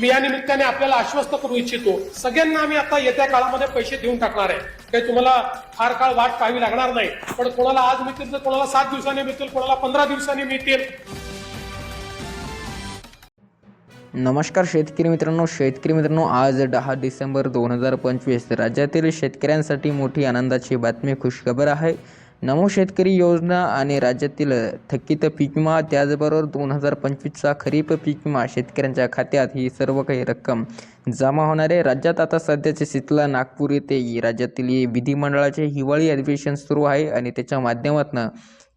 मी या निमित्ताने आपल्याला आश्वस्त करू इच्छितो. सगळ्यांना आम्ही आता येत्या काळामध्ये पैसे देऊन टाकणार आहे. काही तुम्हाला फार काळ वाट पाहावी लागणार नाही. पण कोणाला आज मिळतील तर कोणाला सात दिवसांनी मिळतील कोणाला पंधरा दिवसांनी मिळतील. नमस्कार शेतकरी मित्रांनो शेतकरी मित्रांनो आज दहा डिसेंबर दोन हजार पंचवीस. राज्यातील शेतकऱ्यांसाठी मोठी आनंदाची बातमी खुशखबर आहे. नमो शेतकरी योजना आणि राज्यातील थकीत पीक विमा त्याचबरोबर दोन हजार पंचवीसचा खरीप पीक विमा शेतकऱ्यांच्या खात्यात ही सर्व काही रक्कम जमा होणार आहे. राज्यात आता सध्याचे शीतला नागपूर येथे राज्यातील विधिमंडळाचे हिवाळी अधिवेशन सुरू आहे आणि त्याच्या माध्यमातून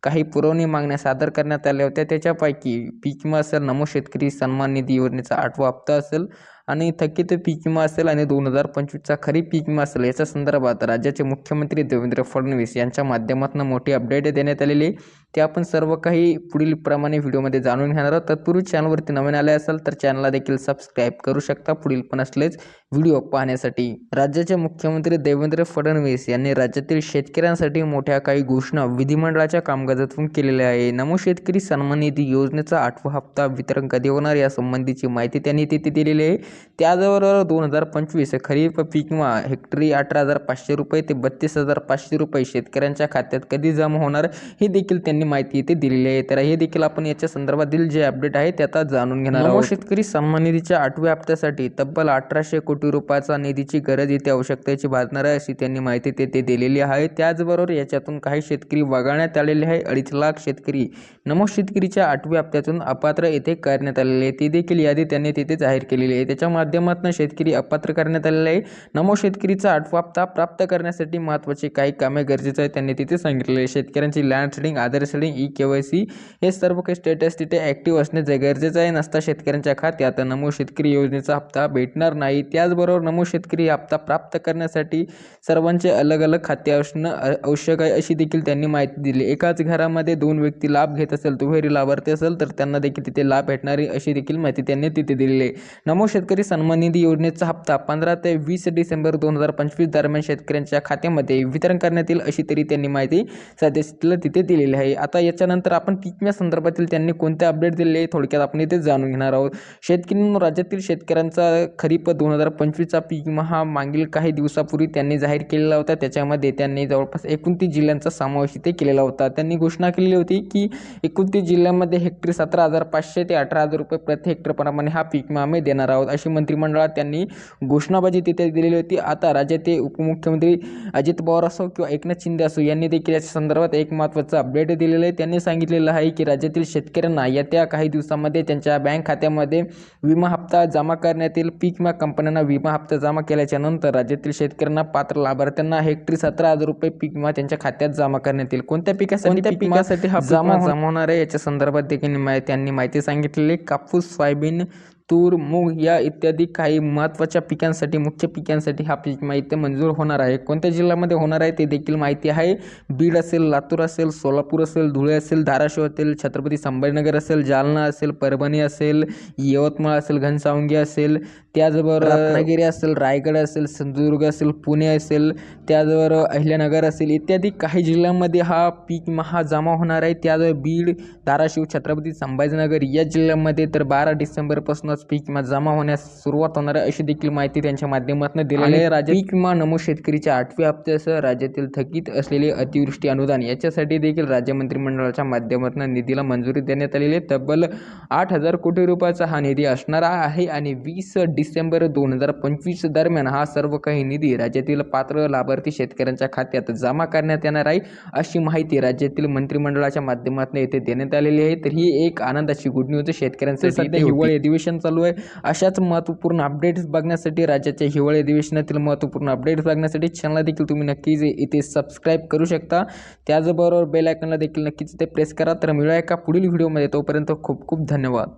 काही पुरवणी मागण्या सादर करण्यात आल्या होत्या. त्याच्यापैकी पीक विमा असेल नमो शेतकरी सन्मान निधी योजनेचा आठवा हप्ता असेल आणि थकीत पीक विमा असेल आणि दोन हजार पंचवीसचा खरीप पीक विमा असेल याच्या संदर्भात राज्याचे मुख्यमंत्री देवेंद्र फडणवीस यांच्या माध्यमातून मोठी अपडेट देण्यात आलेली ते आपण सर्व काही पुढील प्रमाणे व्हिडिओमध्ये जाणून घेणार आहोत. तत्पूर्वी चॅनलवरती नवीन आले असाल तर चॅनलला देखील सबस्क्राईब करू शकता. पुढील पण असलेच व्हिडिओ पाहण्यासाठी राज्याचे मुख्यमंत्री देवेंद्र फडणवीस यांनी राज्यातील शेतकऱ्यांसाठी मोठ्या काही घोषणा विधिमंडळाच्या कामकाजातून केलेल्या आहे. नमो शेतकरी सन्मान निधी योजनेचा आठवा हप्ता वितरण कधी होणार यासंबंधीची माहिती त्यांनी तिथे दिलेली आहे. त्याचबरोबर दोन हजार पंचवीस खरीप पीक विमा हेक्टरी अठरा हजार पाचशे रुपये ते बत्तीस हजार पाचशे रुपये शेतकऱ्यांच्या खात्यात कधी जमा होणार हे देखील त्यांनी माहिती इथे दिलेली आहे. तर हे देखील आपण याच्या संदर्भातील जे अपडेट आहे ते आता जाणून घेणार आहोत. शेतकरी सन्मान निधीच्या आठव्या हप्त्यासाठी तब्बल अठराशे कोटी रुपयाचा निधीची गरज इथे आवश्यकतेची भासणार आहे अशी त्यांनी माहिती तेथे दिलेली आहे. त्याचबरोबर याच्यातून काही शेतकरी वगळण्यात आलेले आहे. अडीच लाख शेतकरी नमो शेतकरीच्या आठव्या हप्त्यातून अपात्र येथे करण्यात आलेले आहे ती देखील यादी त्यांनी तिथे जाहीर केलेली आहे. याच्या माध्यमातून शेतकरी अपात्र करण्यात आलेला आहे. नमो शेतकरीचा आठवा हप्ता प्राप्त करण्यासाठी महत्त्वाची काही कामे गरजेचं आहे. त्यांनी तिथे सांगितलेले आहे. शेतकऱ्यांची land seeding Aadhaar seeding E K Y C हे सर्व काही स्टेटस तिथे ॲक्टिव्ह असणे जे गरजेचं आहे. नसता शेतकऱ्यांच्या खात्यात नमो शेतकरी योजनेचा हप्ता भेटणार नाही. त्याचबरोबर नमो शेतकरी हप्ता प्राप्त करण्यासाठी सर्वांचे अलग अलग खाते असणं आवश्यक आहे अशी देखील त्यांनी माहिती दिली. एकाच घरामध्ये दोन व्यक्ती लाभ घेत असेल दुहेरी लाभार्थी असेल तर त्यांना देखील तिथे लाभ भेटणारी अशी देखील माहिती त्यांनी तिथे दिलेली आहे. नमो शेतकरी शेतकरी सन्मान निधी योजनेचा हप्ता पंधरा ते वीस डिसेंबर दोन हजार पंचवीस दरम्यान शेतकऱ्यांच्या खात्यामध्ये वितरण करण्यात येईल अशी तरी त्यांनी माहिती सदस्यला तिथे दिलेली आहे. आता याच्यानंतर आपण पीकम्या संदर्भातील त्यांनी कोणते अपडेट दिलेले आहे थोडक्यात आपण इथे जाणून घेणार आहोत. शेतकरी राज्यातील शेतकऱ्यांचा खरीप दोन हजार पंचवीसचा पीक विमा हा मागील काही दिवसापूर्वी त्यांनी जाहीर केलेला होता. त्याच्यामध्ये त्यांनी जवळपास एकोणतीस जिल्ह्यांचा समावेश इथे केलेला होता. त्यांनी घोषणा केलेली होती की एकोणतीस जिल्ह्यामध्ये हेक्टरी सतरा हजार पाचशे ते अठरा हजार रुपये प्रति हेक्टरप्रमाणे हा पीक विमा आम्ही देणार आहोत. अशी मंत्रिमंडळात त्यांनी घोषणाबाजी तिथे दिलेली होती. आता राज्याचे उपमुख्यमंत्री अजित पवार असो किंवा एकनाथ शिंदे असो यांनी देखील याच्या संदर्भात एक महत्त्वाचं अपडेट दिलेलं आहे. त्यांनी सांगितलेलं आहे की राज्यातील शेतकऱ्यांना येत्या काही दिवसामध्ये त्यांच्या बँक खात्यामध्ये विमा हप्ता जमा करण्यात येईल पीक विमा कंपन्यांना विमा हप्ता जमा केल्याच्यानंतर राज्यातील शेतकऱ्यांना पात्र लाभार्थ्यांना हेक्टरी सतरा हजार रुपये पीक विमा त्यांच्या खात्यात जमा करण्यात येईल. कोणत्या पिकासाठी त्या पिकासाठी जमा जमा होणार? आहे याच्या संदर्भात देखील त्यांनी माहिती सांगितलेली. कापूस सोयाबीन तूर मूग या इत्यादी काही महत्त्वाच्या पिकांसाठी मुख्य पिकांसाठी हा पीक माहिती मंजूर होणार आहे. कोणत्या जिल्ह्यामध्ये होणार आहे ते देखील माहिती आहे. बीड असेल लातूर असेल सोलापूर असेल धुळे असेल धाराशिव असेल छत्रपती संभाजीनगर असेल जालना असेल परभणी असेल यवतमाळ असेल घनसावंगी असेल त्याचबरोबर रत्नागिरी असेल रायगड असेल सिंधुदुर्ग असेल पुणे असेल त्याचबरोबर अहिल्यानगर असेल इत्यादी काही जिल्ह्यांमध्ये हा पीक विमा हा जमा होणार आहे. त्याचबरोबर बीड धाराशिव छत्रपती संभाजीनगर या जिल्ह्यांमध्ये तर बारा डिसेंबरपासूनच पीक विमा जमा होण्यास सुरुवात होणार आहे अशी देखील माहिती त्यांच्या माध्यमातून दिलेली आहे. राज्य पीक विमा नमो शेतकरीच्या आठव्या हप्त्यासह राज्यातील थकीत असलेले अतिवृष्टी अनुदान याच्यासाठी देखील राज्य मंत्रिमंडळाच्या माध्यमातून निधीला मंजुरी देण्यात आलेली आहे. तब्बल आठ हजार कोटी रुपयाचा हा निधी असणार आहे आणि वीस डिसेंबर दोन हजार पंचवीस दरम्यान हा सर्व काही निधी राज्यातील पात्र लाभार्थी शेतकऱ्यांच्या खात्यात जमा करण्यात येणार आहे अशी माहिती राज्यातील मंत्रिमंडळाच्या माध्यमातून येथे देण्यात आलेली आहे. तर ही एक आनंदाची गुड न्यूज शेतकऱ्यांसाठी सध्या हिवाळी अधिवेशन चालू आहे. अशाच महत्त्वपूर्ण अपडेट्स बघण्यासाठी राज्याच्या हिवाळी अधिवेशनातील महत्त्वपूर्ण अपडेट्स बघण्यासाठी चॅनलला देखील तुम्ही नक्कीच इथे सबस्क्राईब करू शकता. त्याचबरोबर बेल आयकनला देखील नक्कीच इथे प्रेस करा. तर मिळूया एका पुढील व्हिडिओमध्ये तोपर्यंत खूप खूप धन्यवाद.